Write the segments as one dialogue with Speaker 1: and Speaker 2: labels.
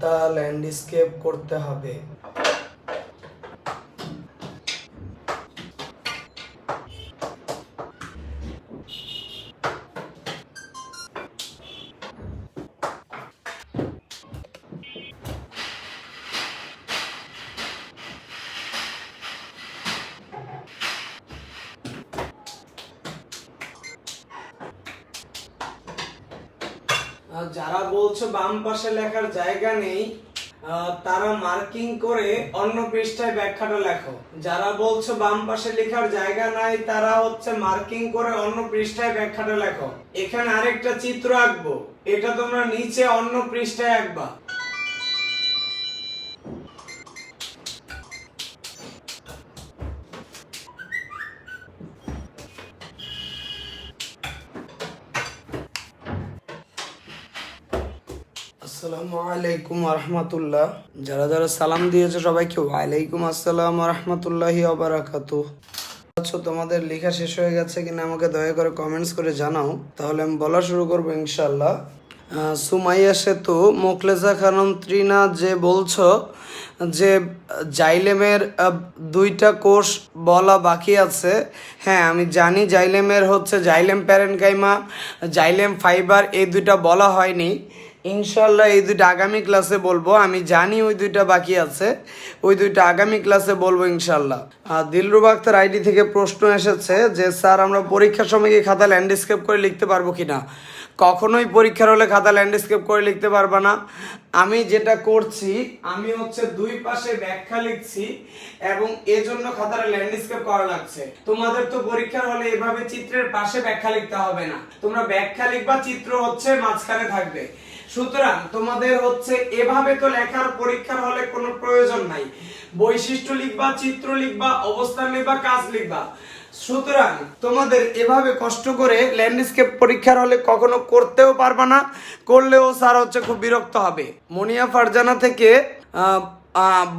Speaker 1: একটা ল্যান্ডস্কেপ করতে হবে বাম পাশে লেখার জায়গা নেই তারা মার্কিং করে অন্য পৃষ্ঠায় ব্যাখ্যাটা লেখো যারা বলছো বাম পাশে লেখার জায়গা নাই তারা হচ্ছে মার্কিং করে অন্য পৃষ্ঠায় ব্যাখ্যাটা লেখো এখানে আরেকটা চিত্র আঁকবো এটা তোমরা নিচে অন্য পৃষ্ঠায় আঁকবা আসসালামু আলাইকুম আরহামাতুল্লাহ যারা যারা সালাম দিয়েছে সবাইকে ওয়ালাইকুম আসসালাম আরহামাতুল্লাহি অবরাকাত আচ্ছা তোমাদের লেখা শেষ হয়ে গেছে কিনা আমাকে দয়া করে কমেন্টস করে জানাও তাহলে আমি বলা শুরু করবো ইনশাল্লাহ সুমাইয়া সেতু মোকলেজা খানম ত্রিনা যে বলছো যে জাইলেমের দুইটা কোর্স বলা বাকি আছে হ্যাঁ আমি জানি জাইলেমের হচ্ছে জাইলেম প্যারেনকাইমা জাইলেম ফাইবার এই দুইটা বলা হয়নি ইনশাল্লাহ এই দুইটা আগামী ক্লাসে বলবো আমি জানি ওই দুইটা বাকি আছে ওই দুইটা আগামী ক্লাসে বলবো ইনশাল্লাহ আর দিলরুব আক্তার আইডি থেকে প্রশ্ন এসেছে যে স্যার আমরা পরীক্ষার সময় কি খাতা ল্যান্ডস্কেপ করে লিখতে পারবো কি না কখনোই পরীক্ষার হলে খাতা ল্যান্ডস্কেপ করে লিখতে পারবা না আমি যেটা করছি আমি হচ্ছে দুই পাশে ব্যাখ্যা লিখছি এবং এজন্য খাতার ল্যান্ডস্কেপ করা লাগছে তোমাদের তো পরীক্ষার হলে এভাবে চিত্রের পাশে ব্যাখ্যা লিখতে হবে না তোমরা ব্যাখ্যা লিখবা চিত্র হচ্ছে মাঝখানে থাকবে সুতরাং তোমাদের হচ্ছে এভাবে তো লেখার পরীক্ষার হলে কোনো প্রয়োজন নাই বৈশিষ্ট্য লিখবা চিত্র লিখবা অবস্থান লিখবা কাজ লিখবা সুতরাং তোমাদের এভাবে কষ্ট করে ল্যান্ডস্কেপ পরীক্ষার হলে কখনো করতেও পারবা না করলেও স্যার হচ্ছে খুব বিরক্ত হবে মনিয়া ফারজানা থেকে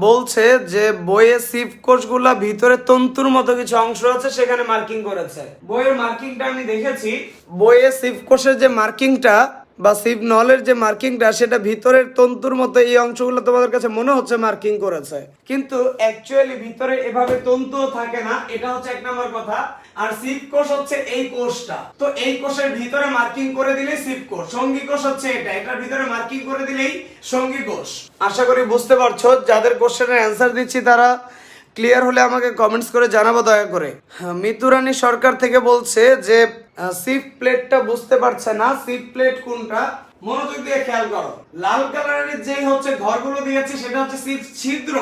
Speaker 1: বলছে যে বইয়ে সিপ কোষগুলা ভিতরে তন্তুর মতো কিছু অংশ আছে সেখানে মার্কিং করেছে বইয়ের মার্কিংটা আমি দেখেছি বইয়ে সিফ কোর্সের যে মার্কিংটা বা সিভ নলের যে মার্কিংটা সেটা ভিতরের তন্তুর মতো এই অংশগুলো তোমাদের কাছে মনে হচ্ছে মার্কিং করেছে কিন্তু অ্যাকচুয়ালি ভিতরে এভাবে তন্তু থাকে না এটা হচ্ছে এক নম্বর কথা আর সিভ কোষ হচ্ছে এই কোষটা তো এই কোষের ভিতরে মার্কিং করে দিলে সিভ কোষ সঙ্গী কোষ হচ্ছে এটা এটার ভিতরে মার্কিং করে দিলেই সঙ্গী কোষ আশা করি বুঝতে পারছো যাদের কোশ্চেনের অ্যান্সার দিচ্ছি তারা ক্লিয়ার হলে আমাকে কমেন্টস করে জানাবো দয়া করে হ্যাঁ, মিতুরানি সরকার থেকে বলছে যে সিফ প্লেটটা বুঝতে পারছে না সিফ প্লেট কোনটা মনোযোগ দিয়ে খেয়াল করো লাল কালারের যে হচ্ছে ঘরগুলো দিয়েছে সেটা হচ্ছে সিফ ছিদ্র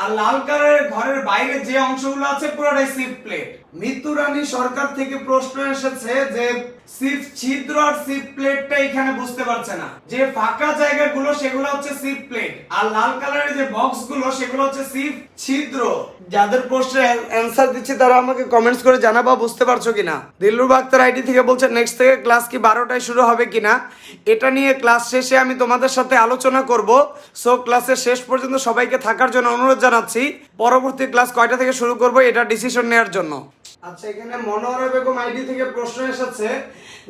Speaker 1: আর লাল কালারের ঘরের বাইরে যে অংশগুলো আছে পুরোটাই সিফ প্লেট মৃত্যুরানী সরকার থেকে প্রশ্ন এসেছে যে সিফ ছিদ্র আর সিফ প্লেটটা এখানে বুঝতে পারছে না যে ফাঁকা জায়গাগুলো সেগুলো হচ্ছে সিফ প্লেট আর লাল কালারের যে বক্সগুলো সেগুলো হচ্ছে সিফ ছিদ্র যাদের প্রশ্নের অ্যান্সার দিচ্ছে তারা আমাকে কমেন্টস করে জানাবা বুঝতে পারছো কিনা দিল্লুর বাক্তার আইডি থেকে বলছে নেক্সট থেকে ক্লাস কি বারোটায় শুরু হবে কিনা এটা নিয়ে ক্লাস শেষে আমি তোমাদের সাথে আলোচনা করব সো ক্লাসের শেষ পর্যন্ত সবাইকে থাকার জন্য অনুরোধ জানাচ্ছি পরবর্তী ক্লাস কয়টা থেকে শুরু করব এটা ডিসিশন নেওয়ার জন্য আচ্ছা এখানে মনোহরা বেগম আইডি থেকে প্রশ্ন এসেছে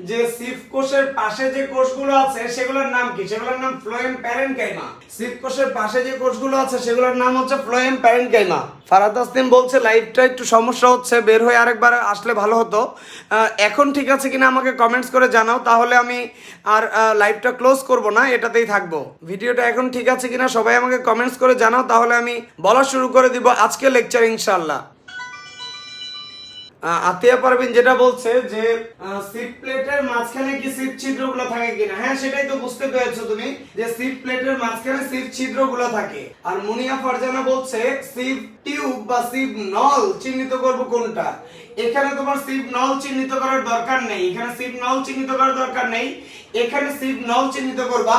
Speaker 1: যে সিফ কোষের পাশে যে কোষগুলো আছে সেগুলোর নাম কি সেগুলোর নাম ফ্লোয়েম প্যারেনকাইমা সিফ কোষের পাশে যে কোষগুলো আছে সেগুলোর নাম হচ্ছে ফ্লোয়েম প্যারেনকাইমা ফারাদ আসলিম বলছে লাইভটা একটু সমস্যা হচ্ছে বের হয়ে আরেকবার আসলে ভালো হতো এখন ঠিক আছে কিনা আমাকে কমেন্টস করে জানাও তাহলে আমি আর লাইভটা ক্লোজ করব না এটাতেই থাকবো ভিডিওটা এখন ঠিক আছে কিনা সবাই আমাকে কমেন্টস করে জানাও তাহলে আমি বলা শুরু করে দিব আজকে লেকচার ইনশাল্লাহ আতিয়া পারবেন যেটা বলছে যে সিট প্লেটের মাঝখানে কি সিট ছিদ্রগুলো থাকে কিনা হ্যাঁ সেটাই তো বুঝতে পেরেছো তুমি যে সিট প্লেটের মাঝখানে সিট ছিদ্রগুলো থাকে আর মুনিয়া ফারজানা বলছে সিপ টিউব বা সিপ নল চিহ্নিত করব কোনটা এখানে তোমার সিপ নল চিহ্নিত করার দরকার নেই এখানে সিপ নল চিহ্নিত করার দরকার নেই এখানে সিপ নল চিহ্নিত করবা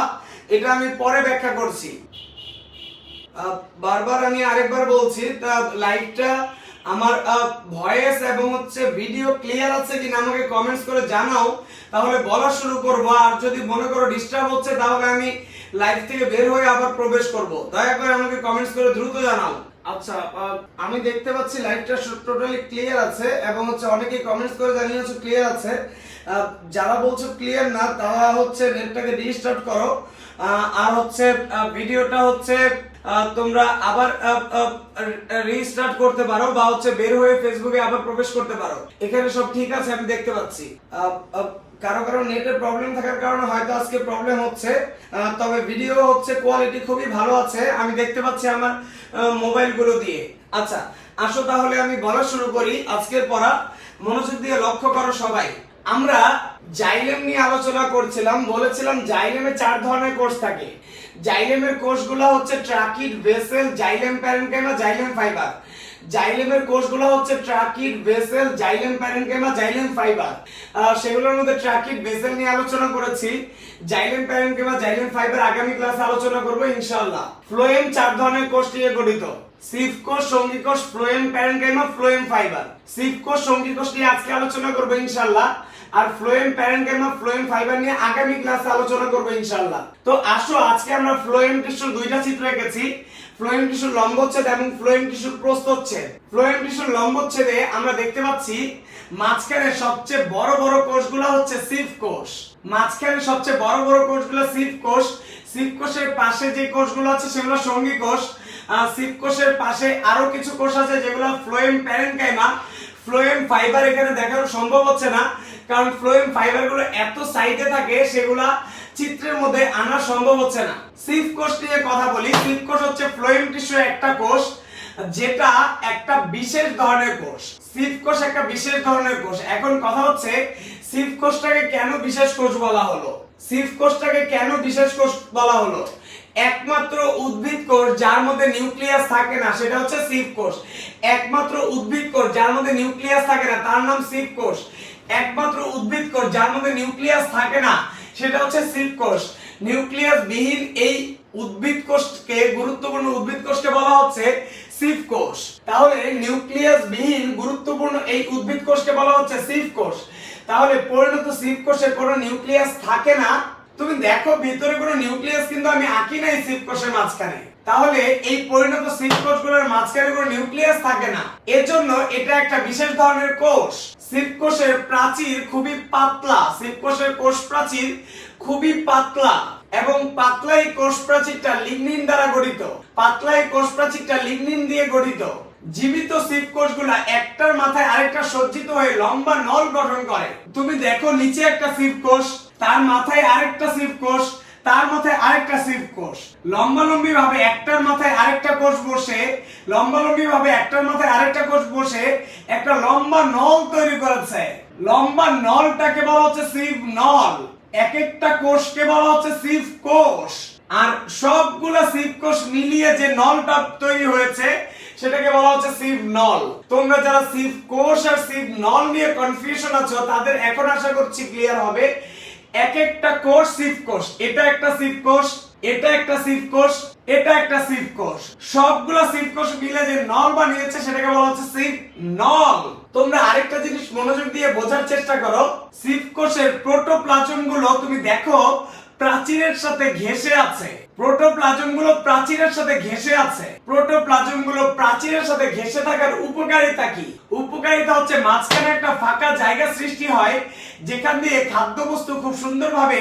Speaker 1: এটা আমি পরে ব্যাখ্যা করছি বারবার আমি আরেকবার বলছি তা লাইটটা আমার ভয়েস এবং হচ্ছে ভিডিও ক্লিয়ার আছে কিনা আমাকে কমেন্টস করে জানাও তাহলে বলা শুরু করবো আর যদি মনে করো ডিস্টার্ব হচ্ছে তাহলে আমি লাইভ থেকে বের হয়ে আবার প্রবেশ করব দয়া করে আমাকে কমেন্টস করে দ্রুত জানাও আচ্ছা আমি দেখতে পাচ্ছি লাইভটা টোটালি ক্লিয়ার আছে এবং হচ্ছে অনেকেই কমেন্টস করে জানিয়েছো ক্লিয়ার আছে যারা বলছো ক্লিয়ার না তারা হচ্ছে নেটটাকে রিস্টার্ট করো আর হচ্ছে ভিডিওটা হচ্ছে তোমরা আবার রিস্টার্ট করতে পারো বা হচ্ছে বের হয়ে ফেসবুকে আবার প্রবেশ করতে পারো এখানে সব ঠিক আছে আমি দেখতে পাচ্ছি কারো কারো নেটের প্রবলেম থাকার কারণে হয়তো আজকে প্রবলেম হচ্ছে তবে ভিডিও হচ্ছে কোয়ালিটি খুবই ভালো আছে আমি দেখতে পাচ্ছি আমার মোবাইলগুলো দিয়ে আচ্ছা আসো তাহলে আমি বলা শুরু করি আজকের পড়া মনোযোগ দিয়ে লক্ষ্য করো সবাই আমরা জাইলেম নিয়ে আলোচনা করছিলাম বলেছিলাম জাইলেমে চার ধরনের কোর্স থাকে জাইলেমের কোর্সগুলো হচ্ছে tracheid vessel xylem parenchyma xylem fibre জাইলেমের কোষগুলো হচ্ছে tracheid vessel xylem parenchyma xylem fibre সেগুলোর মধ্যে ট্রাকিড ভেসেল নিয়ে আলোচনা করেছি জাইলেম প্যারেনকেমা জাইলেম ফাইবার আগামী ক্লাসে আলোচনা করব ইনশাআল্লাহ ফ্লোয়েম চার ধরনের কোষ নিয়ে গঠিত সিফকোষ সঙ্গীকোষ ফ্লোয়েম প্যারেনকাইমা ফ্লোয়েম ফাইবার সিফকোষ সঙ্গীকোষ নিয়ে আজকে আলোচনা করব ইনশাআল্লাহ আর ফ্লোয়েম প্যারেনকাইমা ফ্লোয়েম ফাইবার নিয়ে আগামী ক্লাসে আলোচনা করব ইনশাআল্লাহ তো আসো আজকে আমরা ফ্লোয়েম টিস্যুর দুইটা চিত্র এঁকেছি ফ্লোয়েম টিস্যুর লম্বচ্ছেদ এবং ফ্লোয়েম টিস্যুর প্রস্থচ্ছেদ ফ্লোয়েম টিস্যুর লম্বচ্ছেদে আমরা দেখতে পাচ্ছি মাঝখানে সবচেয়ে বড় বড় কোষগুলো হচ্ছে সিফ কোষ মাঝখানে সবচেয়ে বড় বড় কোষগুলো সিফ কোষ সিফ কোষের পাশে যে কোষগুলো আছে সেগুলো সঙ্গী কোষ সিপ কোষের পাশে আরো কিছু কোষ আছে যেগুলো ফ্লোয়েম প্যারেনকাইমা ফ্লোয়েম ফাইবার এখানে দেখানো সম্ভব হচ্ছে না কারণ ফ্লোয়েম ফাইবার গুলো এত সাইডে থাকে সেগুলা চিত্রের মধ্যে আনা সম্ভব হচ্ছে না সিপ কোষ নিয়ে কথা বলি সিপ কোষ হচ্ছে ফ্লোয়েম টিস্যু একটা কোষ যেটা একটা বিশেষ ধরনের কোষ সিপ কোষ একটা বিশেষ ধরনের কোষ এখন কথা হচ্ছে সিপ কোষটাকে কেন বিশেষ কোষ বলা হলো সিপ কোষটাকে কেন বিশেষ কোষ বলা হলো একমাত্র উদ্ভিদ কোষ যার মধ্যে নিউক্লিয়াস থাকে না সেটা হচ্ছে সিভ কোষ একমাত্র উদ্ভিদ কোষ যার মধ্যে নিউক্লিয়াস থাকে না তার নাম সিভ কোষ একমাত্র উদ্ভিদ কোষ যার মধ্যে নিউক্লিয়াস থাকে না সেটা হচ্ছে সিভ কোষ নিউক্লিয়াস বিহীন এই উদ্ভিদ কোষকে গুরুত্বপূর্ণ উদ্ভিদ কোষকে বলা হচ্ছে সিভ কোষ তাহলে নিউক্লিয়াস বিহীন গুরুত্বপূর্ণ এই উদ্ভিদ কোষকে বলা হচ্ছে সিভ কোষ তাহলে পরিণত সিভ কোষে কোনো নিউক্লিয়াস থাকে না তুমি দেখো ভিতরে কোনো নিউক্লিয়াস কিন্তু আমি আঁকি নাই কোষের মাঝখানে তাহলে এই পরিণত শিবকোষগুলোর মাঝখানে কোনো নিউক্লিয়াস থাকে না এজন্য এটা একটা বিশেষ ধরনের কোষ কোষের প্রাচীর খুবই পাতলা শিবকোষের কোষ প্রাচীর খুবই পাতলা এবং পাতলা এই কোষ প্রাচীরটা লিগনিন দ্বারা গঠিত পাতলা এই কোষ প্রাচীরটা লিগনিন দিয়ে গঠিত জীবিত সিপ কোষগুলা একটার মাথায় আরেকটা সজ্জিত হয়ে লম্বা নল গঠন করে তুমি দেখো নিচে একটা সিপ কোষ তার মাথায় আরেকটা শিব কোষ তার মাথায় আরেকটা শিব কোষ লম্বালম্বি ভাবে একটার মাথায় আরেকটা কোষ বসে লম্বালম্বি ভাবে একটার মাথায় আরেকটা কোষ বসে একটা লম্বা নল তৈরি করেছে লম্বা নলটাকে বলা হচ্ছে শিব নল এক একটা কোষকে বলা হচ্ছে শিব কোষ আর সবগুলো শিব কোষ মিলিয়ে যে নলটা তৈরি হয়েছে সেটাকে বলা হচ্ছে শিব নল তোমরা যারা শিব কোষ আর শিব নল নিয়ে কনফিউশন আছো তাদের এখন আশা করছি ক্লিয়ার হবে এক একটা কোর্স সিপ কোর্স এটা একটা সিপ কোর্স এটা একটা সিপ কোর্স এটা একটা সিফ কোর্স সবগুলো সিফ কোর্স মিলে যে নল বানিয়েছে সেটাকে বলা হচ্ছে সিফ নল তোমরা আরেকটা জিনিস মনোযোগ দিয়ে বোঝার চেষ্টা করো সিপ কোষের প্রোটোপ্লাজম গুলো তুমি দেখো প্রাচীরের সাথে ঘেঁষে আছে প্রোটোপ্লাজমগুলো প্রাচীরের সাথে ঘেঁষে আছে প্রোটোপ্লাজমগুলো প্রাচীরের সাথে ঘেঁষে থাকার উপকারিতা কি উপকারিতা হচ্ছে মাঝখানে একটা ফাঁকা জায়গা সৃষ্টি হয় যেখান দিয়ে খাদ্যবস্তু খুব সুন্দরভাবে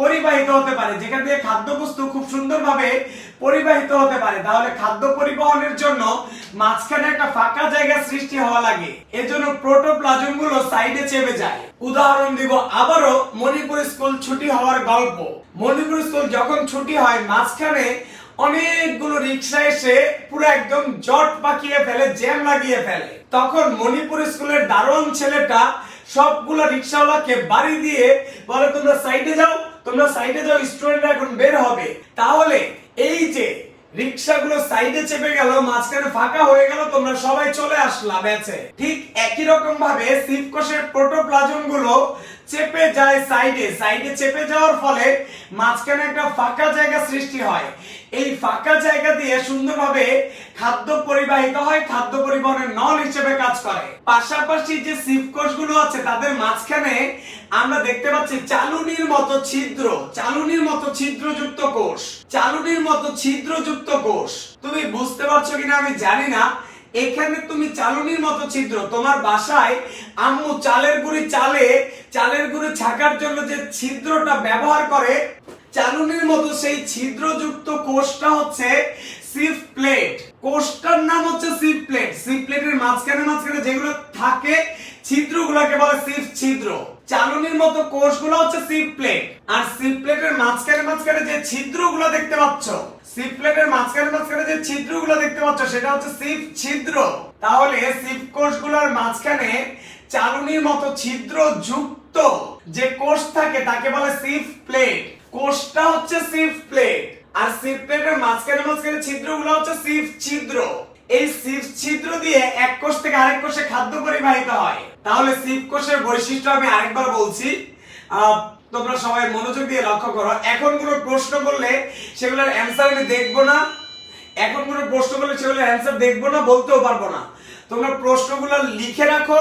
Speaker 1: পরিবাহিত হতে পারে যেখান দিয়ে খাদ্যবস্তু খুব সুন্দরভাবে পরিবাহিত হতে পারে তাহলে খাদ্য পরিবহনের জন্য মাঝখানে একটা ফাঁকা জায়গা সৃষ্টি হওয়া লাগে এজন্য প্রোটোপ্লাজমগুলো সাইডে চেপে যায় উদাহরণ দিব আবারও মণিপুর স্কুল ছুটি হওয়ার গল্প মণিপুর স্কুল যখন ছুটি হয় মাঝখানে অনেকগুলো রিক্সা এসে পুরো একদম জট পাকিয়ে ফেলে জ্যাম লাগিয়ে ফেলে তখন মণিপুর স্কুলের দারুণ ছেলেটা সবগুলো রিক্সাওয়ালাকে বাড়ি দিয়ে বলে তোমরা সাইডে যাও তোমরা সাইডে যাও স্টুডেন্টরা এখন বের হবে তাহলে এই যে রিক্সাগুলো সাইডে চেপে গেল মাঝখানে ফাঁকা হয়ে গেল তোমরা সবাই চলে আসলা ব্যাচে ঠিক একই রকম ভাবে সিফকোষের প্রোটোপ্লাজম গুলো চেপে যায় সাইডে সাইডে চেপে যাওয়ার ফলে মাঝখানে একটা ফাঁকা জায়গা সৃষ্টি হয় এই ফাঁকা জায়গা দিয়ে সুন্দরভাবে খাদ্য পরিবাহিত হয় খাদ্য পরিবহনের নল হিসেবে কাজ করে পাশাপাশি যে সিফকোষ গুলো আছে তাদের মাঝখানে আমরা দেখতে পাচ্ছি চালুনির মতো ছিদ্র চালুনির মতো ছিদ্রযুক্ত কোষ চালুনির মতো ছিদ্রযুক্ত কোষ তুমি বুঝতে পারছো কিনা আমি জানি না এখানে তুমি চালনির মতো ছিদ্র তোমার বাসায় আম্মু চালের গুঁড়ি চালে চালের গুঁড়ি ছাকার জন্য যে ছিদ্রটা ব্যবহার করে চালুনির মতো সেই ছিদ্রযুক্ত কোষটা হচ্ছে সিফ প্লেট কোষটার নাম হচ্ছে সিফ প্লেট সিফ প্লেটের মাঝখানে মাঝখানে যেগুলো থাকে ছিদ্রগুলোকে বলে সিফ ছিদ্র চালনির মতো কোষগুলো হচ্ছে সিফ প্লেট আর সিফ প্লেটের মাঝখানে মাঝখানে যে ছিদ্রগুলো দেখতে পাচ্ছ সিপ প্লেটের মাঝখানে মাঝখানে যে ছিদ্রগুলো দেখতে পাচ্ছ সেটা হচ্ছে সিফ ছিদ্র তাহলে সিফ কোষগুলোর মাঝখানে চালনির মতো ছিদ্র যুক্ত যে কোষ থাকে তাকে বলে সিফ প্লেট কোষটা হচ্ছে সিফ প্লেট আর সিফ প্লেটের মাঝখানে মাঝখানে ছিদ্রগুলো হচ্ছে সিফ ছিদ্র এই সিফ ছিদ্র দিয়ে এক কোষ থেকে আরেক কোষে খাদ্য পরিবাহিত হয় তাহলে সিফ কোষের বৈশিষ্ট্য আমি আরেকবার বলছি তোমরা সবাই মনোযোগ দিয়ে লক্ষ্য করো এখন কোনো প্রশ্ন করলে সেগুলোর অ্যান্সার আমি দেখবো না এখন কোনো প্রশ্ন করলে সেগুলোর অ্যান্সার দেখবো না বলতেও পারবো না তোমরা প্রশ্নগুলো লিখে রাখো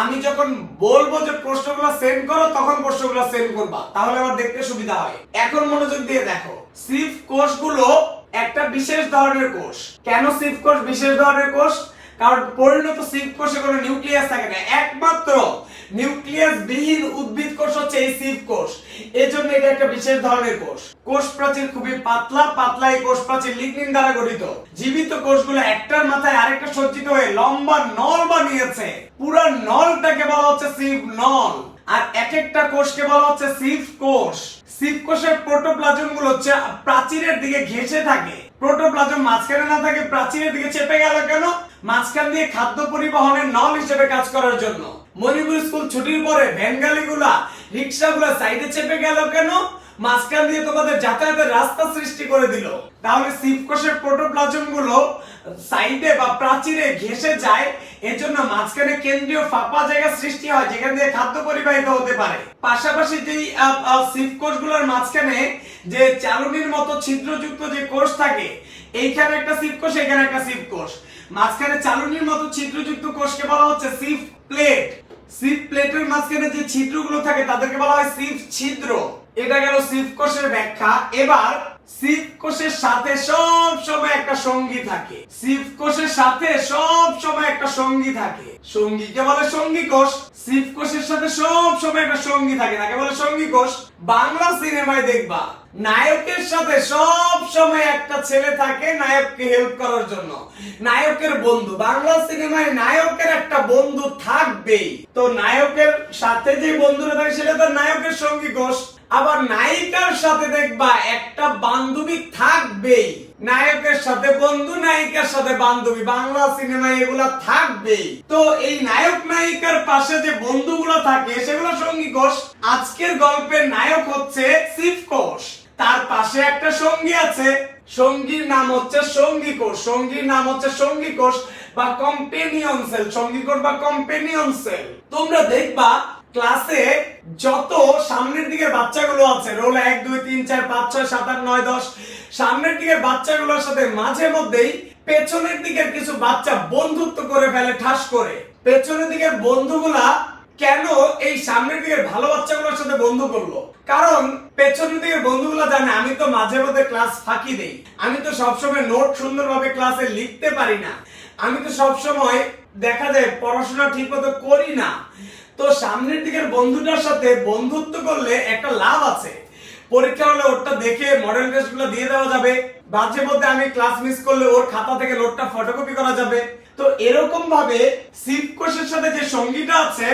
Speaker 1: আমি যখন বলবো যে প্রশ্নগুলো সেন্ড করো তখন প্রশ্নগুলো সেন্ড করবা তাহলে আমার দেখতে সুবিধা হয় এখন মনোযোগ দিয়ে দেখো সিফ কোর্সগুলো একটা বিশেষ ধরনের কোষ কেন সিফ কোষ বিশেষ ধরনের কোষ কারণ পরিণত সিফ কোষে কোনো নিউক্লিয়াস থাকে না একমাত্র নিউক্লিয়াস বিহীন উদ্ভিদ কোষ হচ্ছে এই সিভ কোষ এজন্য এটা একটা বিশেষ ধরনের কোষ কোষ প্রাচীর খুবই পাতলা পাতলা এই কোষ প্রাচীর লিগনিন দ্বারা গঠিত জীবিত কোষগুলো একটার মাথায় আরেকটা সজ্জিত হয়ে লম্বা নল বানিয়েছে পুরো নলটাকে বলা হচ্ছে সিভ নল আর এক একটা কোষকে বলা হচ্ছে সিভ কোষ সিভ কোষের প্রোটোপ্লাজম গুলো হচ্ছে প্রাচীরের দিকে ঘেঁষে থাকে প্রোটোপ্লাজম মাঝখানে না থাকে প্রাচীরের দিকে চেপে গেল কেন মাঝখান দিয়ে খাদ্য পরিবহনের নল হিসেবে কাজ করার জন্য মণিপুর স্কুল ছুটির পরে রিক্সা গুলা সাইডে চেপে গেল কেন মাঝখান দিয়ে তোমাদের যাতায়াতের রাস্তা সৃষ্টি করে দিল তাহলে শিবকোষের প্রোটোপ্লাজম গুলো সাইডে বা প্রাচীরে ঘেসে যায় এর জন্য মাঝখানে কেন্দ্রীয় ফাঁপা জায়গা সৃষ্টি হয় যেখান দিয়ে খাদ্য পরিবাহিত হতে পারে পাশাপাশি যেই সিপকোষ গুলোর মাঝখানে যে চালুনির মতো ছিদ্রযুক্ত যে কোষ থাকে এইখানে একটা শিবকোষ এখানে একটা শিবকোষ মাঝখানে চালুনির মতো ছিদ্রযুক্ত কোষকে বলা হচ্ছে সিপ প্লেট সিপ প্লেটের মাঝখানে যে ছিদ্রগুলো থাকে তাদেরকে বলা হয় ছিদ্র এটা গেল কোষের ব্যাখ্যা এবার কোষের সাথে সব সময় একটা সঙ্গী থাকে সিপ কোষের সাথে সব সময় একটা সঙ্গী থাকে সঙ্গীকে বলে সঙ্গী কোষ কোষের সাথে সব সময় একটা সঙ্গী থাকে তাকে বলে সঙ্গী কোষ বাংলা সিনেমায় দেখবা নায়কের সাথে সব সময় একটা ছেলে থাকে নায়ককে হেল্প করার জন্য নায়কের বন্ধু বাংলা সিনেমায় নায়কের একটা বন্ধু থাকবেই তো নায়কের সাথে যে বন্ধুরা থাকে সেটা তার নায়কের সঙ্গী ঘোষ আবার নায়িকার সাথে দেখবা একটা বান্ধবী থাকবেই নায়কের সাথে বন্ধু নায়িকার সাথে বান্ধবী বাংলা সিনেমায় এগুলা থাকবেই তো এই নায়ক নায়িকার পাশে যে বন্ধুগুলো থাকে সেগুলো সঙ্গী ঘোষ আজকের গল্পের নায়ক হচ্ছে শিব ঘোষ তার পাশে একটা সঙ্গী আছে সঙ্গীর নাম হচ্ছে সঙ্গী কোষ সঙ্গীর নাম হচ্ছে সঙ্গী কোষ বা কম্পেনিয়ন সেল সঙ্গী কোষ বা কম্পেনিয়ন সেল তোমরা দেখবা ক্লাসে যত সামনের দিকে বাচ্চাগুলো আছে রোল এক দুই তিন চার পাঁচ ছয় সাত আট নয় দশ সামনের দিকে বাচ্চাগুলোর সাথে মাঝে মধ্যেই পেছনের দিকের কিছু বাচ্চা বন্ধুত্ব করে ফেলে ঠাস করে পেছনের দিকের বন্ধুগুলা কেন এই সামনের দিকের ভালো বাচ্চাগুলোর সাথে বন্ধু করলো কারণ পেছনের দিকে বন্ধুগুলো জানে আমি তো মাঝে মধ্যে ক্লাস ফাঁকি দেই আমি তো সবসময় নোট সুন্দরভাবে ক্লাসে লিখতে পারি না আমি তো সবসময় দেখা যায় পড়াশোনা ঠিক মতো করি না তো সামনের দিকের বন্ধুটার সাথে বন্ধুত্ব করলে একটা লাভ আছে পরীক্ষা হলে ওরটা দেখে মডেল টেস্ট দিয়ে দেওয়া যাবে বাজে মধ্যে আমি ক্লাস মিস করলে ওর খাতা থেকে নোটটা ফটোকপি করা যাবে তো এরকম ভাবে শিবকোষের সাথে যে সঙ্গীটা আছে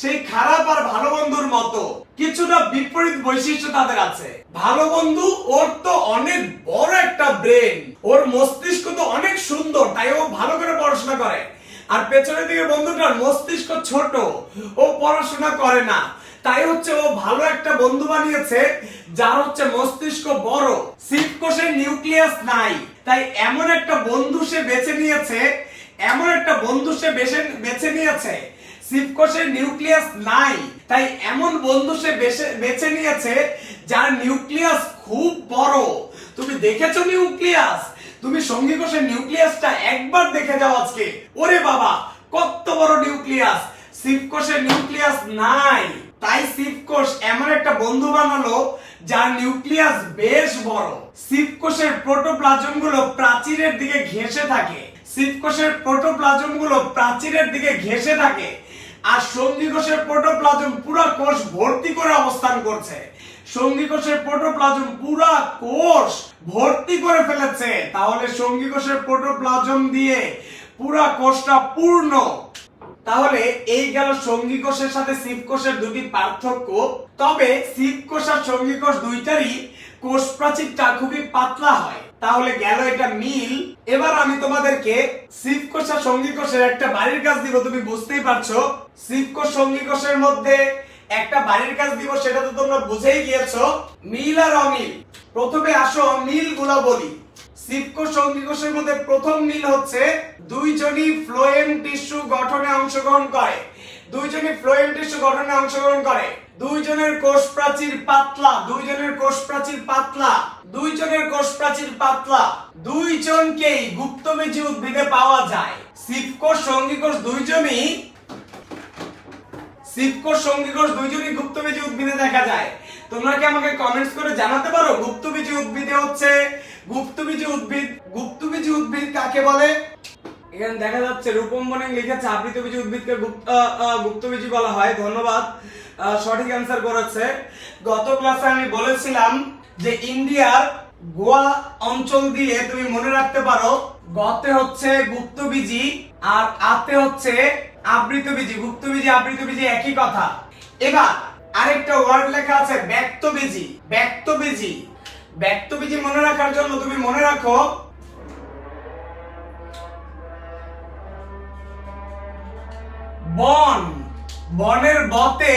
Speaker 1: সেই খারাপ আর ভালো বন্ধুর মতো কিছুটা বিপরীত বৈশিষ্ট্য তাদের আছে ভালো বন্ধু ওর তো অনেক বড় একটা ব্রেন ওর মস্তিষ্ক তো অনেক সুন্দর তাই ও ভালো করে পড়াশোনা করে আর পেছনের দিকে বন্ধুটার মস্তিষ্ক ছোট ও পড়াশোনা করে না তাই হচ্ছে ও ভালো একটা বন্ধু বানিয়েছে যার হচ্ছে মস্তিষ্ক বড় শিবকোষের নিউক্লিয়াস নাই তাই এমন একটা বন্ধু সে বেছে নিয়েছে এমন একটা বন্ধু সে বেছে বেছে নিয়েছে শিবকোষের নিউক্লিয়াস নাই তাই এমন বন্ধু সে বেছে নিয়েছে যার নিউক্লিয়াস খুব বড় তুমি দেখেছো নিউক্লিয়াস তুমি সঙ্গী কোষের নিউক্লিয়াসটা একবার দেখে যাও আজকে ওরে বাবা কত বড় নিউক্লিয়াস সিপকোষের নিউক্লিয়াস নাই তাই শিবকোষ এমন একটা বন্ধু বানালো যার নিউক্লিয়াস বেশ বড় শিবকোষের প্রোটোপ্লাজম গুলো প্রাচীরের দিকে ঘেঁষে থাকে সিফকোষের প্রোটোপ্লাজমগুলো প্রাচীরের দিকে ঘেঁষে থাকে আর সঙ্গীকোষের প্রোটোপ্লাজম পুরা কোষ ভর্তি করে অবস্থান করছে সঙ্গীকোষের প্রোটোপ্লাজম পুরা কোষ ভর্তি করে ফেলেছে তাহলে সঙ্গীকোষের প্রোটোপ্লাজম দিয়ে পুরা কোষটা পূর্ণ তাহলে এই গেল সঙ্গী কোষের সাথে সিপ কোষের দুটি পার্থক্য তবে সিপ কোষ আর সঙ্গী কোষ দুইটারই কোষ প্রাচীরটা খুবই পাতলা হয় তাহলে গেল এটা মিল এবার আমি তোমাদেরকে শিবকোষা সঙ্গীকোষের একটা বাড়ির কাজ দিব তুমি বুঝতেই পারছো শিবকোষ সঙ্গীকোষের মধ্যে একটা বাড়ির কাজ দিব সেটা তো তোমরা বুঝেই গিয়েছো মিল আর অমিল প্রথমে আসো মিল গুলা বলি সিপকোষ অঙ্গিকোষের মধ্যে প্রথম মিল হচ্ছে দুইজনই ফ্লোয়েম টিস্যু গঠনে অংশগ্রহণ করে দুইজনই ফ্লোয়েম টিস্যু গঠনে অংশগ্রহণ করে দুইজনের কোষ প্রাচীর পাতলা দুইজনের কোষ প্রাচীর পাতলা জনের কোষ প্রাচীর পাতলা জনকেই গুপ্ত মেজি উদ্ভিদে পাওয়া যায় সিপকোষ সঙ্গীকোষ দুইজনই সিপকোষ দুইজনই উদ্ভিদে দেখা যায় তোমরা কি আমাকে কমেন্টস করে জানাতে পারো উদ্ভিদে হচ্ছে উদ্ভিদ গুপ্তবীজি উদ্ভিদ কাকে বলে এখানে দেখা যাচ্ছে রূপম বনেং লিখেছে উদ্ভিদকে গুপ্ত বীজ বলা হয় ধন্যবাদ সঠিক অ্যান্সার করেছে গত ক্লাসে আমি বলেছিলাম যে ইন্ডিয়ার গোয়া অঞ্চল দিয়ে তুমি মনে রাখতে পারো গতে হচ্ছে গুপ্ত গুপ্তবীজি আর আতে হচ্ছে আবৃত গুপ্ত আবৃতবীজি আবৃত আবৃতবীজি একই কথা এবার আরেকটা ওয়ার্ড লেখা আছে ব্যক্ত ব্যক্ত ব্যক্তবীজি ব্যক্ত ব্যক্তবীজি মনে রাখার জন্য তুমি মনে রাখো বন বনের বতে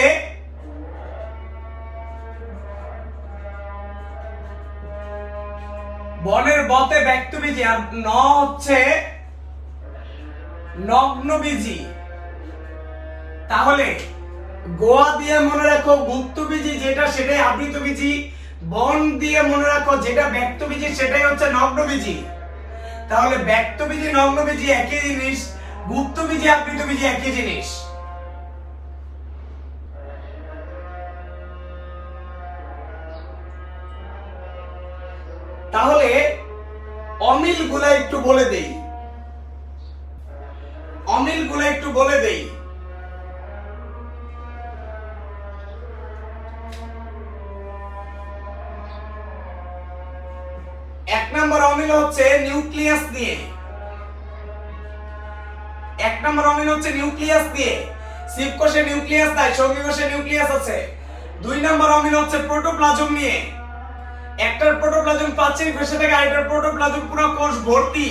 Speaker 1: বনের বতে ব্যক্তবীজি আর ন হচ্ছে নগ্নবীজি তাহলে গোয়া দিয়ে মনে রাখো গুপ্তবীজি যেটা সেটাই আবৃতবীজি বন দিয়ে মনে রাখো যেটা ব্যক্তবীজি সেটাই হচ্ছে নগ্নবীজি তাহলে ব্যক্তবীজি নগ্নবীজি একই জিনিস গুপ্তবীজি আবৃতবীজি একই জিনিস তাহলে গুলা একটু বলে দেই গুলা একটু বলে দেই এক নম্বর অমিল হচ্ছে নিউক্লিয়াস দিয়ে এক নম্বর অমিল হচ্ছে নিউক্লিয়াস দিয়ে শিবকোষে নিউক্লিয়াস নাই সৌগি কোষে নিউক্লিয়াস আছে দুই নম্বর অমিল হচ্ছে প্রোটোপ্লাজম নিয়ে একটার প্রোটোপ্লাজম পাচ্ছে প্রাচীর ভেসে থেকে আরেকটার প্রোটোপ্লাজম পুরো কোষ ভর্তি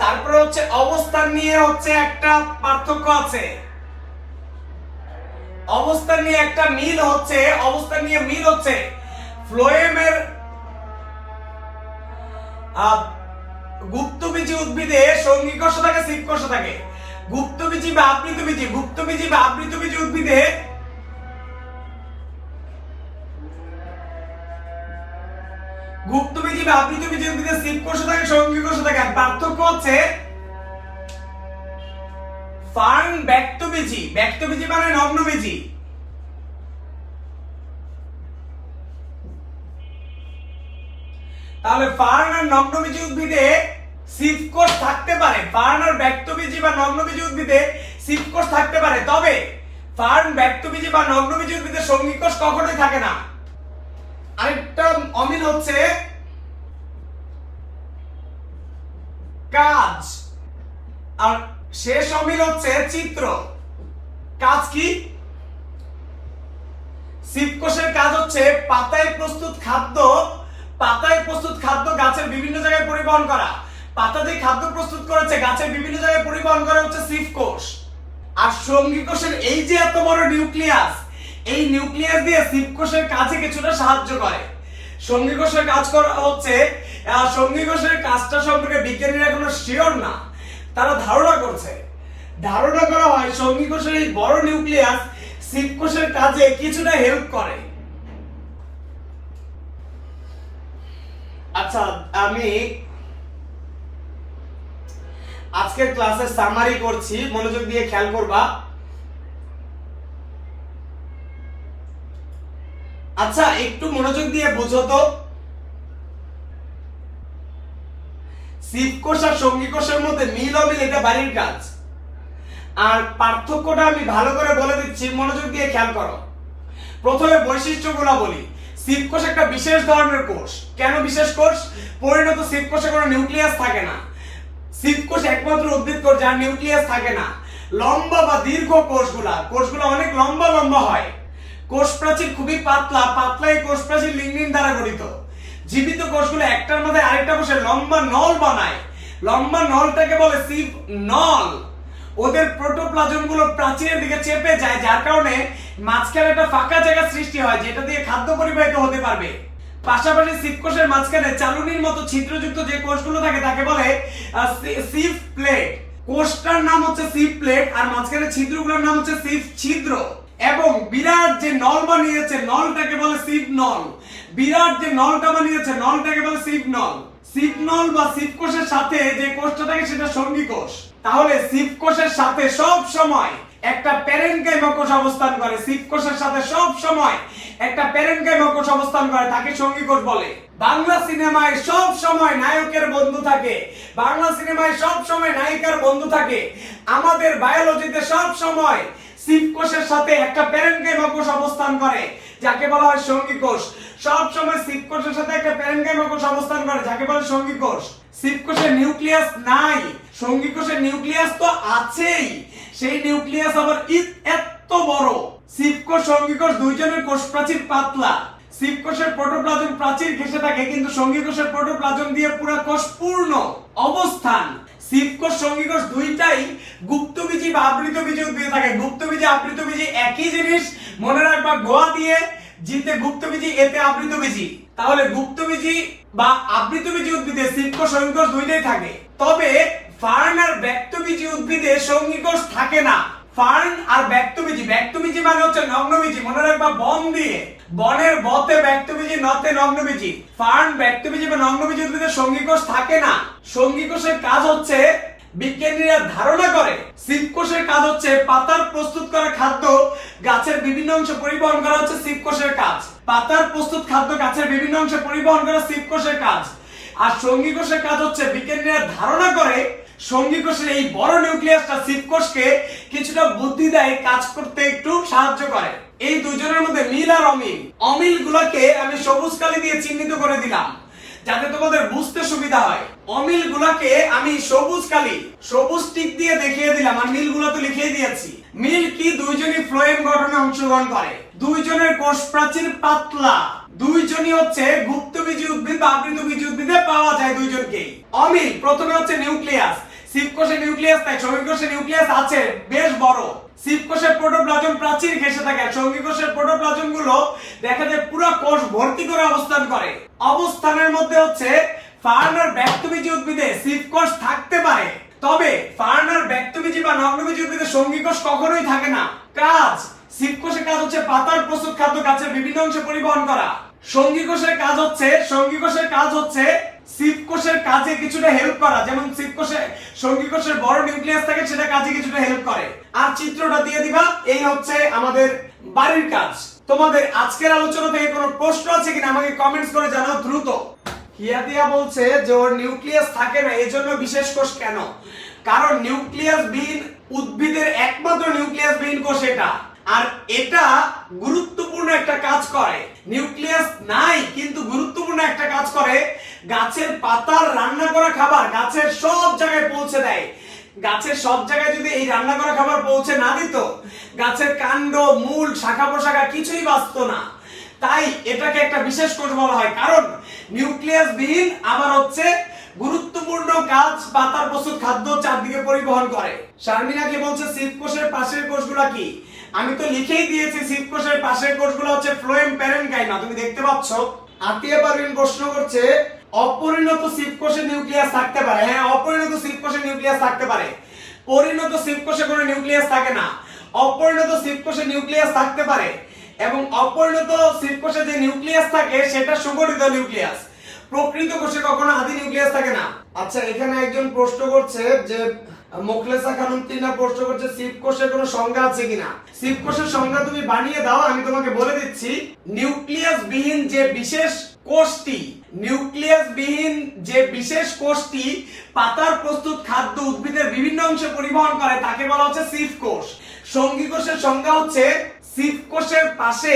Speaker 1: তারপরে হচ্ছে অবস্থান নিয়ে হচ্ছে একটা পার্থক্য আছে অবস্থান নিয়ে একটা মিল হচ্ছে অবস্থান নিয়ে মিল হচ্ছে ফ্লোয়েমের গুপ্তবীজী উদ্ভিদে সঙ্গী কোষ থাকে সিপ কোষ থাকে গুপ্তবীজি বা আবৃতবীজি গুপ্তবীজি বা আবৃতবীজি উদ্ভিদে গুপ্তবীজি বা উদ্ভিদে সিপ থাকে সঙ্গী থাকে পার্থক্য হচ্ছে ফার্ন ব্যক্তবীজি ব্যক্তবীজি মানে নগ্নবীজি তাহলে ফার্ন আর নগ্নবীজি উদ্ভিদে সিফকোষ থাকতে পারে ফার্ন আর বা নগ্নবীজি উদ্ভিদে সিফকোষ থাকতে পারে তবে ফার্ন ব্যক্তবীজি বা উদ্ভিদে কখনোই থাকে না আরেকটা অমিল হচ্ছে কাজ আর শেষ অমিল হচ্ছে চিত্র কাজ কি সিপকোষের কাজ হচ্ছে পাতায় প্রস্তুত খাদ্য পাতায় প্রস্তুত খাদ্য গাছের বিভিন্ন জায়গায় পরিবহন করা পাতা দিয়ে খাদ্য প্রস্তুত করেছে গাছের বিভিন্ন জায়গায় পরিবহন করে হচ্ছে সিফ কোষ আর সঙ্গী কোষের এই যে এত বড় নিউক্লিয়াস এই নিউক্লিয়াস দিয়ে সিফ কোষের কাজে কিছুটা সাহায্য করে সঙ্গী কোষের কাজ করা হচ্ছে সঙ্গী কোষের কাজটা সম্পর্কে বিজ্ঞানীরা এখনো শিওর না তারা ধারণা করছে ধারণা করা হয় সঙ্গী কোষের এই বড় নিউক্লিয়াস সিফ কোষের কাজে কিছুটা হেল্প করে আচ্ছা আমি আজকের ক্লাসের সামারি করছি মনোযোগ দিয়ে খেয়াল করবা আচ্ছা একটু মনোযোগ দিয়ে বুঝো তো শিবকোষ আর সঙ্গীকোষের মধ্যে মিল অমিল এটা বাড়ির কাজ আর পার্থক্যটা আমি ভালো করে বলে দিচ্ছি মনোযোগ দিয়ে খেয়াল করো প্রথমে বৈশিষ্ট্যগুলো বলি শিবকোষ একটা বিশেষ ধরনের কোষ কেন বিশেষ কোষ পরিণত শিবকোষে কোনো নিউক্লিয়াস থাকে না সিপকোষ একমাত্র উদ্ভিদ কোষ যার নিউক্লিয়াস থাকে না লম্বা বা দীর্ঘ কোষগুলা কোষগুলা অনেক লম্বা লম্বা হয় কোষ প্রাচীর খুবই পাতলা পাতলা এই কোষ প্রাচীর লিগনিন দ্বারা গঠিত জীবিত কোষগুলো একটার মধ্যে আরেকটা কোষে লম্বা নল বানায় লম্বা নলটাকে বলে সিপ নল ওদের প্রোটোপ্লাজম গুলো প্রাচীরের দিকে চেপে যায় যার কারণে মাঝখানে একটা ফাঁকা জায়গা সৃষ্টি হয় যেটা দিয়ে খাদ্য পরিবাহিত হতে পারবে পাশাপাশি সিফ কোষের মাঝখানে চালুনির মতো ছিদ্রযুক্ত যে কোষগুলো থাকে তাকে বলে সিফ প্লেট কোষটার নাম হচ্ছে সিফ প্লেট আর মাঝখানে ছিদ্রগুলোর নাম হচ্ছে সিফ ছিদ্র এবং বিরাট যে নল বানিয়েছে নলটাকে বলে সিফ নল বিরাট যে নলটা বানিয়েছে নলটাকে বলে সিফ নল সিফ নল বা সিফ কোষের সাথে যে কোষটা থাকে সেটা সঙ্গী কোষ তাহলে সিফকোষের সাথে সব সময় একটা প্যারেন্ট কোষ অবস্থান করে সিফকোষের সাথে সব সময় একটা প্যারেন্ট কোষ অবস্থান করে তাকে সঙ্গী কোষ বলে বাংলা সিনেমায় সব সময় নায়কের বন্ধু থাকে বাংলা সিনেমায় সব সময় নায়িকার বন্ধু থাকে আমাদের বায়োলজিতে সব সময় সিফকোষের সাথে একটা প্যারেন্ট কোষ অবস্থান করে যাকে বলা হয় সঙ্গী কোষ সব সময় সিপকোষের সাথে একটা প্যারেনকাই কোষ অবস্থান করে যাকে বলে সঙ্গী কোষ সিপকোষের নিউক্লিয়াস নাই সঙ্গী কোষের নিউক্লিয়াস তো আছেই সেই নিউক্লিয়াস আবার ইত এত বড় সিপকোষ সঙ্গী কোষ দুইজনের কোষ প্রাচীর পাতলা সিপকোষের প্রোটোপ্লাজম প্রাচীর ঘেঁষে থাকে কিন্তু সঙ্গী কোষের প্রোটোপ্লাজম দিয়ে পুরো কোষ পূর্ণ অবস্থান সিপকোষ কোষ দুইটাই গুপ্ত গুপ্তবীজি বা আবৃত বীজ উদ্ভিদে থাকে গুপ্ত গুপ্তবীজি আবৃত বীজ একই জিনিস মনে রাখবা গোয়া দিয়ে জিতে গুপ্তবীজি এতে আবৃতবীজি তাহলে গুপ্তবীজি বা আবৃতবীজি উদ্ভিদে সিদ্ধ সংকোষ দুইটাই থাকে তবে ফার্ন আর ব্যক্তবীজি উদ্ভিদে সংকোষ থাকে না ফার্ন আর ব্যক্তবীজি ব্যক্তবীজি মানে হচ্ছে নগ্নবীজি মনে রাখবা বন দিয়ে বনের বতে ব্যক্তবীজি নতে নগ্নবীজি ফার্ন ব্যক্তবীজি বা নগ্নবীজি উদ্ভিদের সঙ্গীকোষ থাকে না সঙ্গীকোষের কাজ হচ্ছে বিজ্ঞানীরা ধারণা করে শিবকোষের কাজ হচ্ছে পাতার প্রস্তুত করা খাদ্য গাছের বিভিন্ন অংশ পরিবহন করা হচ্ছে শিবকোষের কাজ পাতার প্রস্তুত খাদ্য গাছের বিভিন্ন অংশ পরিবহন করা শিবকোষের কাজ আর সঙ্গী কোষের কাজ হচ্ছে বিজ্ঞানীরা ধারণা করে সঙ্গী কোষের এই বড় নিউক্লিয়াসটা শিবকোষকে কিছুটা বুদ্ধি দেয় কাজ করতে একটু সাহায্য করে এই দুজনের মধ্যে মিল আর অমিল অমিল গুলাকে আমি সবুজ কালি দিয়ে চিহ্নিত করে দিলাম যাতে তোমাদের বুঝতে সুবিধা হয় অমিল গুলাকে আমি সবুজ কালি সবুজ টিক দিয়ে দেখিয়ে দিলাম আর মিল গুলো তো লিখিয়ে দিয়েছি মিল কি দুইজনই ফ্লোয়েম গঠনে অংশগ্রহণ করে দুইজনের কোষ প্রাচীর পাতলা দুইজনই হচ্ছে গুপ্তবীজী উদ্ভিদ বা আবৃতবীজী উদ্ভিদে পাওয়া যায় দুইজনকেই অমিল প্রথমে হচ্ছে নিউক্লিয়াস সিপকোষে নিউক্লিয়াস তাই সৌমিকোষে নিউক্লিয়াস আছে বেশ বড় সিপকোষের প্রোটোপ্লাজম প্রাচীর ঘেঁষে থাকে সৌমিকোষের প্রোটোপ্লাজম গুলো দেখা যায় পুরো কোষ ভর্তি করে অবস্থান করে অবস্থানের মধ্যে হচ্ছে ফার্নার ব্যক্তবীজি উদ্ভিদে সিফকোষ থাকতে পারে তবে ফার্নার ব্যক্তবীজি বা নগ্নবীজি উদ্ভিদে সঙ্গীকোষ কখনোই থাকে না কাজ সিফকোষের কাজ হচ্ছে পাতার প্রস্তুত খাদ্য গাছের বিভিন্ন অংশে পরিবহন করা সঙ্গীকোষের কাজ হচ্ছে সঙ্গীকোষের কাজ হচ্ছে সিপকোষের কাজে কিছুটা হেল্প করা যেমন সিপকোষে সঙ্গীকোষের বড় নিউক্লিয়াস থাকে সেটা কাজে কিছুটা হেল্প করে আর চিত্রটা দিয়ে দিবা এই হচ্ছে আমাদের বাড়ির কাজ তোমাদের আজকের আলোচনা থেকে কোনো প্রশ্ন আছে কিনা আমাকে কমেন্টস করে জানাও দ্রুত হিয়াতিয়া বলছে যে ওর নিউক্লিয়াস থাকে না এজন্য বিশেষ কোষ কেন কারণ নিউক্লিয়াস বিহীন উদ্ভিদের একমাত্র নিউক্লিয়াস বিহীন কোষ এটা আর এটা গুরুত্বপূর্ণ একটা কাজ করে নিউক্লিয়াস নাই কিন্তু গুরুত্বপূর্ণ একটা কাজ করে গাছের পাতার রান্না করা খাবার গাছের সব জায়গায় পৌঁছে দেয় গাছের সব জায়গায় যদি এই রান্না করা খাবার পৌঁছে না দিত গাছের কাণ্ড মূল শাখা পোশাখা কিছুই বাঁচত না তাই এটাকে একটা বিশেষ কোষ বলা হয় কারণ নিউক্লিয়াস বিহীন আবার হচ্ছে গুরুত্বপূর্ণ গাছ পাতার প্রস্তুত খাদ্য চারদিকে পরিবহন করে শারমিনা কি বলছে শীত কোষের পাশের কোষগুলা কি আমি তো লিখেই দিয়েছি শীত কোষের পাশের কোষগুলো হচ্ছে ফ্লোয়েম প্যারেন্ট গাইনা তুমি দেখতে পাচ্ছ আতিয়া পারভিন প্রশ্ন করছে অপরিণত শিবকোষে নিউক্লিয়াস থাকতে পারে হ্যাঁ অপরিণত শিবকোষে নিউক্লিয়াস থাকতে পারে পরিণত শিবকোষে কোনো নিউক্লিয়াস থাকে না অপরিণত শিবকোষে নিউক্লিয়াস থাকতে পারে এবং অপরিণত শিবকোষে যে নিউক্লিয়াস থাকে সেটা সুগঠিত নিউক্লিয়াস প্রকৃত কোষে কখনো আদি নিউক্লিয়াস থাকে না আচ্ছা এখানে একজন প্রশ্ন করছে যে মোখলেসা খানম তিনা প্রশ্ন করছে সিপকোষের কোনো সংজ্ঞা আছে কিনা শিবকোষের সংজ্ঞা তুমি বানিয়ে দাও আমি তোমাকে বলে দিচ্ছি নিউক্লিয়াস বিহীন যে বিশেষ কোষটি নিউক্লিয়াস বিহীন যে বিশেষ কোষটি পাতার প্রস্তুত খাদ্য উদ্ভিদের বিভিন্ন অংশে পরিবহন করে তাকে বলা হচ্ছে সিফ কোষ সঙ্গী কোষের সংজ্ঞা হচ্ছে সিফ কোষের পাশে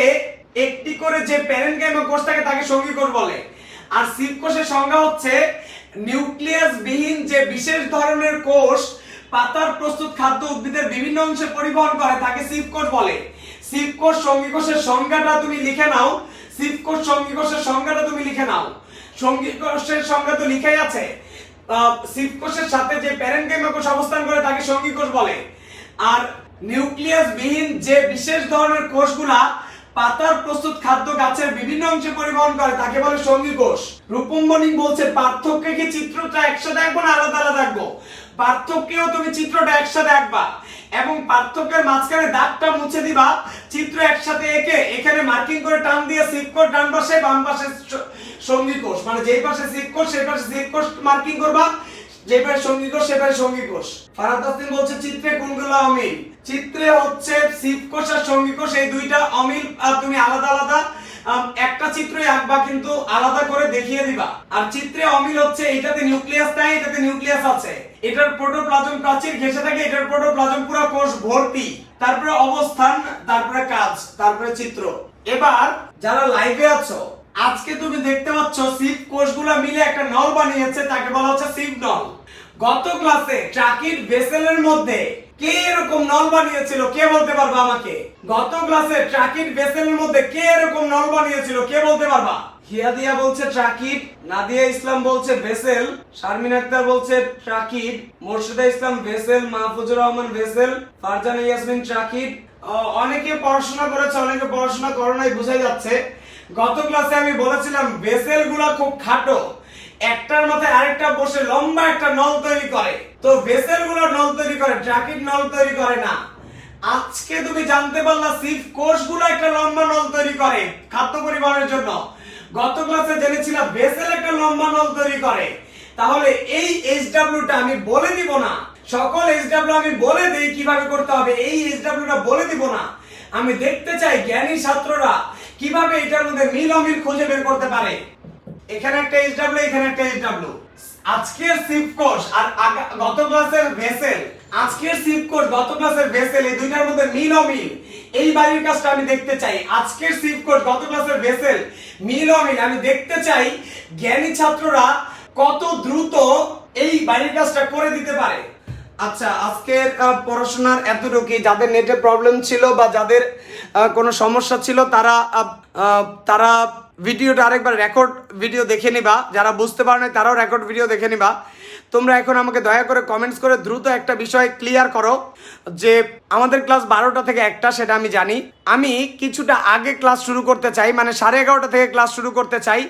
Speaker 1: একটি করে যে প্যারেন্টগাইম কোষ থাকে তাকে সঙ্গী কোষ বলে আর সিপ কোষের সংজ্ঞা হচ্ছে নিউক্লিয়াস বিহীন যে বিশেষ ধরনের কোষ পাতার প্রস্তুত খাদ্য উদ্ভিদের বিভিন্ন অংশে পরিবহন করে তাকে সিপ কোষ বলে সিপ কোষ সঙ্গী কোষের সংজ্ঞাটা তুমি লিখে নাও সিপ কোষ সঙ্গী কোষের সংজ্ঞাটা তুমি লিখে নাও সঙ্গী কোষের সংজ্ঞা তো লিখাই আছে সিপ সাথে যে প্যারেনকাইমা কোষ অবস্থান করে তাকে সঙ্গীকোষ বলে আর নিউক্লিয়াস বিহীন যে বিশেষ ধরনের কোষগুলা পাতার প্রস্তুত খাদ্য গাছের বিভিন্ন অংশে পরিবহন করে তাকে বলে সঙ্গী কোষ রূপম্বনী বলছে পার্থক্যকে চিত্রটা একসাথে আঁকবো না আলাদা আলাদা আঁকবো পার্থক্যেও তুমি চিত্রটা একসাথে আঁকবা এবং পার্থক্যের মাঝখানে দাগটা মুছে দিবা চিত্র একসাথে এঁকে এখানে মার্কিং করে টান দিয়ে সিপ কোষ ডান পাশে বাম পাশে সঙ্গী কোষ মানে যেই পাশে সিপ কোষ সেই পাশে সিপ কোষ মার্কিং করবা যে পাশে সঙ্গী কোষ সে পাশে সঙ্গী কোষ ফারাদ তাসনিম বলছে চিত্রে কোনগুলো অমিল চিত্রে হচ্ছে সিপ কোষ আর সঙ্গী কোষ এই দুইটা অমিল আর তুমি আলাদা আলাদা একটা চিত্রই আঁকবা কিন্তু আলাদা করে দেখিয়ে দিবা আর চিত্রে অমিল হচ্ছে এটাতে নিউক্লিয়াস নাই এটাতে নিউক্লিয়াস আছে এটার প্রোটোপ্লাজম প্রাচীর ঘেসে থাকে এটার প্রোটোপ্লাজম পুরো কোষ ভর্তি তারপরে অবস্থান তারপরে কাজ তারপরে চিত্র এবার যারা লাইভে আছো আজকে তুমি দেখতে পাচ্ছ সিপ কোষগুলো মিলে একটা নল বানিয়েছে তাকে বলা হচ্ছে সিপ নল গত ক্লাসে ট্রাকির ভেসেলের মধ্যে কে এরকম নল বানিয়েছিল কে বলতে পারবা আমাকে গত ক্লাসে ট্রাকির ভেসেলের মধ্যে কে এরকম নল বানিয়েছিল কে বলতে পারবা হিয়া বলছে ট্রাকিব নাদিয়া ইসলাম বলছে ভেসেল শারমিন আক্তার বলছে tracheid Morsheda Islam vessel Mahfuzur Rahman vessel Farzana Yasmin tracheid অনেকে পড়াশোনা করেছে অনেকে পড়াশোনা করে নাই যাচ্ছে গত ক্লাসে আমি বলেছিলাম ভেসেল গুলা খুব খাটো একটার মাথায় আরেকটা বসে লম্বা একটা নল তৈরি করে তো ভেসেল গুলো নল তৈরি করে ট্রাকিব নল তৈরি করে না আজকে তুমি জানতে পারলা সিফ গুলো একটা লম্বা নল তৈরি করে খাদ্য পরিবারের জন্য গত ক্লাসে জেনেছিলাম বেসেল একটা লম্বা নল তৈরি করে তাহলে এই ডাব্লিউটা আমি বলে দিব না সকল ডাব্লিউ আমি বলে দেই কিভাবে করতে হবে এই ডাব্লিউটা বলে দিব না আমি দেখতে চাই জ্ঞানী ছাত্ররা কিভাবে এটার মধ্যে মিল অমিল খুঁজে বের করতে পারে এখানে একটা ডাব্লিউ এখানে একটা ডাব্লিউ আজকের সিপ আর গত ক্লাসের ভেসেল আজকের শিবকোট গত ক্লাসের ভেসেল এই দুইটার মধ্যে মিল অমিল এই বাড়ির কাজটা আমি দেখতে চাই আজকের শিবকোট গত ক্লাসের ভেসেল মিল অমিল আমি দেখতে চাই জ্ঞানী ছাত্ররা কত দ্রুত এই বাড়ির কাজটা করে দিতে পারে আচ্ছা আজকের পড়াশোনার এতটুকু যাদের নেটে প্রবলেম ছিল বা যাদের কোনো সমস্যা ছিল তারা তারা ভিডিওটা আরেকবার রেকর্ড ভিডিও দেখে নিবা যারা বুঝতে পারে তারাও রেকর্ড ভিডিও দেখে নিবা তোমরা এখন আমাকে দয়া করে কমেন্টস করে দ্রুত একটা বিষয় ক্লিয়ার করো যে আমাদের ক্লাস বারোটা থেকে একটা সেটা আমি জানি আমি কিছুটা আগে ক্লাস শুরু করতে চাই মানে সাড়ে এগারোটা থেকে ক্লাস শুরু করতে চাই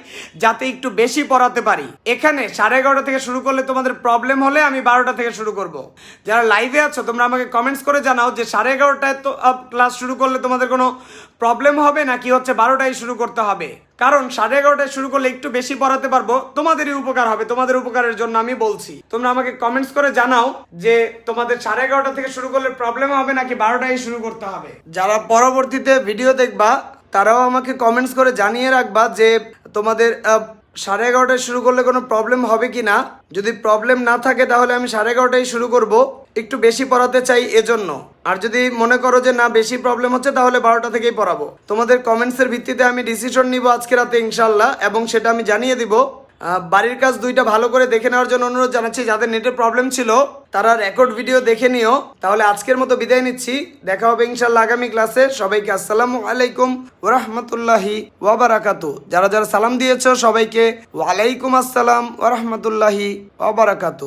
Speaker 1: যাতে একটু বেশি পড়াতে পারি এখানে সাড়ে এগারোটা থেকে শুরু করলে তোমাদের প্রবলেম হলে আমি বারোটা থেকে শুরু করব। যারা লাইভে আছো তোমরা আমাকে কমেন্টস করে জানাও যে সাড়ে এগারোটায় তো ক্লাস শুরু করলে তোমাদের কোনো প্রবলেম হবে নাকি হচ্ছে বারোটায় শুরু করতে হবে কারণ সাড়ে এগারোটায় শুরু করলে একটু বেশি পড়াতে পারবো তোমাদেরই উপকার হবে তোমাদের উপকারের জন্য আমি বলছি তোমরা আমাকে কমেন্টস করে জানাও যে তোমাদের সাড়ে এগারোটা থেকে শুরু করলে প্রবলেম হবে নাকি বারোটায় শুরু করতে হবে যারা পরবর্তীতে ভিডিও দেখবা তারাও আমাকে কমেন্টস করে জানিয়ে রাখবা যে তোমাদের সাড়ে এগারোটায় শুরু করলে কোনো প্রবলেম হবে কি না যদি প্রবলেম না থাকে তাহলে আমি সাড়ে এগারোটায় শুরু করব একটু বেশি পড়াতে চাই এজন্য আর যদি মনে করো যে না বেশি প্রবলেম হচ্ছে তাহলে বারোটা থেকেই পড়াবো তোমাদের কমেন্টসের ভিত্তিতে আমি ডিসিশন নিব আজকে রাতে ইনশাল্লাহ এবং সেটা আমি জানিয়ে দিব বাড়ির কাজ দুইটা ভালো করে দেখে নেওয়ার জন্য অনুরোধ জানাচ্ছি যাদের নেটের প্রবলেম ছিল তারা রেকর্ড ভিডিও দেখে নিও তাহলে আজকের মতো বিদায় নিচ্ছি দেখা হবে ইনশাল্লাহ আগামী ক্লাসে সবাইকে আসসালাম আলাইকুম ওরহমতুল্লাহি ওবরাকাত যারা যারা সালাম দিয়েছ সবাইকে ওয়ালাইকুম আসসালাম ওরহমতুল্লাহি ওবরাকাত